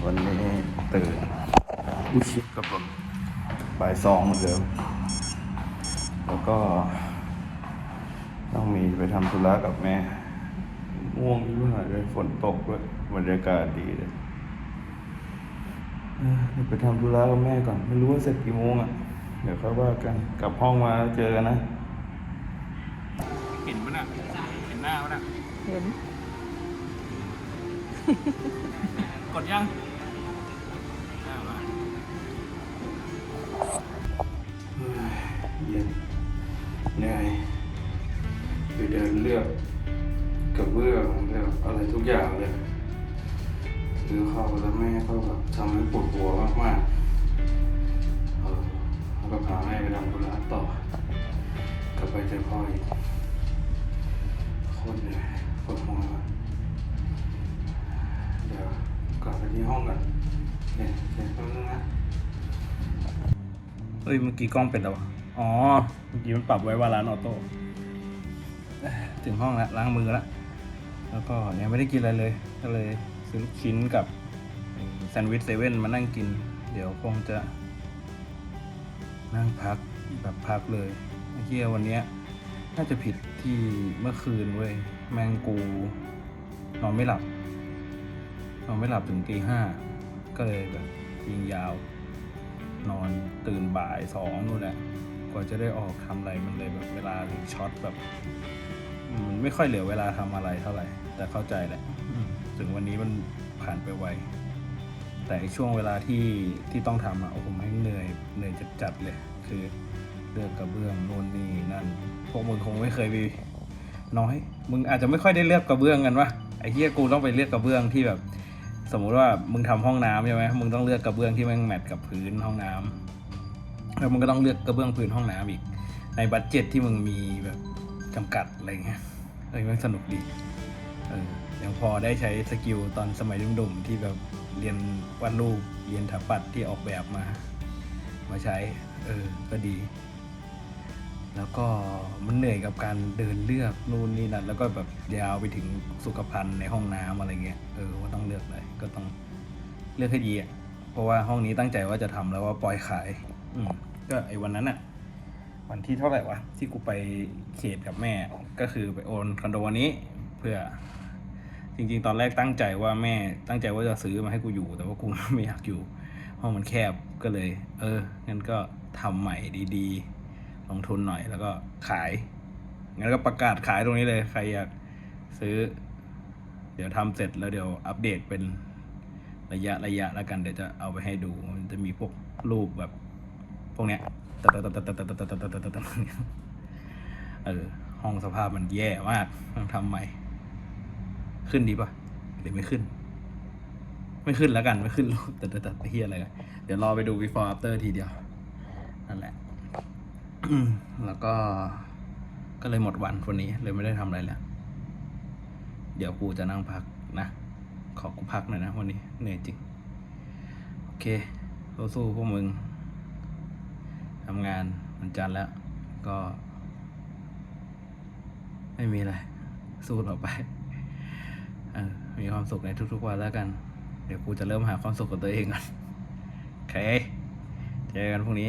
เอ้าสวัสดีวันนี้ตื่นอุยชิกับผมบ่ายสองเหมือนเดิมแล้วก็ ต้องมีไปทำธุระกับแม่ง่วงนิดหน่อยเลยฝนตกด้วยบรรยากาศดีเลยเออเดี๋ยวไปทำธุระกับแม่ก่อน ไม่รู้ว่าเสร็จกี่โมงอะ เดี๋ยวค่อยว่ากัน กลับห้องมาเจอกันนะ เห็นปะน่ะเห็นหน้าปะน่ะเห็น กดยัง เย็นเหนื่อยเดินเลือกกระเบื้องเลือกอะไรทุกอย่างเลยซื้อเข้าแล้วแม่ก็แบบทำให้ปวดหัวมากๆเออแล้วก็พาแม่ไปทำธุระต่อกลับไปเจอพ่ออีกโคตรเหนื่อยปวดหัวเดี๋ยวกลับไปที่ห้องกันเนี่ยเดี๋ยวแป๊บนึงนะเฮ้ยเมื่อกี้กล้องเป็นแล้ว อ๋อเมื่อกี้มันปรับไว้ว่าร้านออโต้ถึงห้องแล้วล้างมือแล้วแล้วก็ยังไม่ได้กินอะไรเลย ก็เลยซื้อชิ้นกับแซนด์วิชเซเว่นมานั่งกิน เดี๋ยวคงจะ นั่งพักแบบพักเลยเฮียวันเนี้ยน่าจะผิดที่เมื่อคืนเว้ยแมงกู นอนไม่หลับ นอนไม่หลับถึงตีห้าก็เลยแบบยิงยาว นอนตื่นบ่ายสองนู่นแหละ กว่าจะได้ออกทำอะไรมันเลยแบบเวลาช็อตแบบมันไม่ค่อยเหลือเวลาทำอะไรเท่าไหร่ แต่เข้าใจแหละถึงวันนี้มันผ่านไปไวแต่ช่วงเวลาที่ที่ต้องทำอะโอ้โหแม่งเหนื่อยเหนื่อยจัดๆเลย คือเลือกกระเบื้องโน่นนี่นั่น พวกมึงคงไม่เคยไปน้อย มึงอาจจะไม่ค่อยได้เลือกกระเบื้องกันวะไอ้เหี้ยกูต้องไปเลือกกระเบื้องที่แบบ สมมุติว่ามึงทำห้องน้ำใช่ไหมมึงต้องเลือกกระเบื้องที่แม่งแมทกับพื้นห้องน้ำ แล้วมึงก็ต้องเลือกกระเบื้องพื้นห้องน้ำอีก ในบัตเจ็ตที่มึงมีแบบจำกัดอะไรเงี้ยเออมันสนุกดีเออยังพอได้ใช้สกิลตอนสมัยดุ่มๆที่แบบเรียนวาดรูปเรียนถาปัดที่ออกแบบมา มาใช้ เออ ก็ดี แล้วก็มันเหนื่อยกับการเดินเลือกนู่นนี่นั่นแล้วก็แบบยาวไปถึงสุขภัณฑ์ในห้องน้ำอะไรเงี้ย เออว่าต้องเลือกอะไรก็ต้องเลือกให้ดีอะ เพราะว่าห้องนี้ตั้งใจว่าจะทำแล้วว่าปล่อยขาย อืมก็ไอ้วันนั้นอะวันที่เท่าไหร่วะที่กูไปเขตกับแม่ ก็คือไปโอนคอนโดวันนี้ เพื่อ จริง ๆ ตอนแรกตั้งใจว่าแม่ตั้งใจว่าจะซื้อมาให้กูอยู่ แต่ว่ากูไม่อยากอยู่ห้องมันแคบก็เลย เอองั้นก็ทำใหม่ดีๆ ลงทุนหน่อยแล้วก็ขายงั้นก็ประกาศขายตรงนี้เลย ใครอยากซื้อ เดี๋ยวทำเสร็จแล้วเดี๋ยวอัปเดตเป็นระยะระยะแล้วกันเดี๋ยวจะเอาไปให้ดู มันจะมีพวกรูปแบบ วกเนี้ยตัดตัดตัดตัดตัดตัดตัดตัดตัดตัดตัดเออห้องสภาพมันแย่มากต้องทำใหม่ ขึ้นดีปะหรือไม่ขึ้น ไม่ขึ้นแล้วกันไม่ขึ้นรูปแต่แต่แต่เฮียอะไรกันเดี๋ยวรอไปดู before after ทีเดียวนั่นแหละแล้วก็ก็เลยหมดวันวันนี้เลยไม่ได้ทำอะไรแล้ว เดี๋ยวกูจะนั่งพักนะ ขอกูพักหน่อยนะวันนี้เหนื่อยจริง โอเคสู้ๆพวกมึง ทำงานวันจันทร์แล้ว ก็ ไม่มีอะไร สู้ต่อไปอมีความสุขในทุกๆวันแล้วกัน เดี๋ยวกูจะเริ่มหาความสุขกับตัวเองก่อนโอเค เจอกันพรุ่งนี้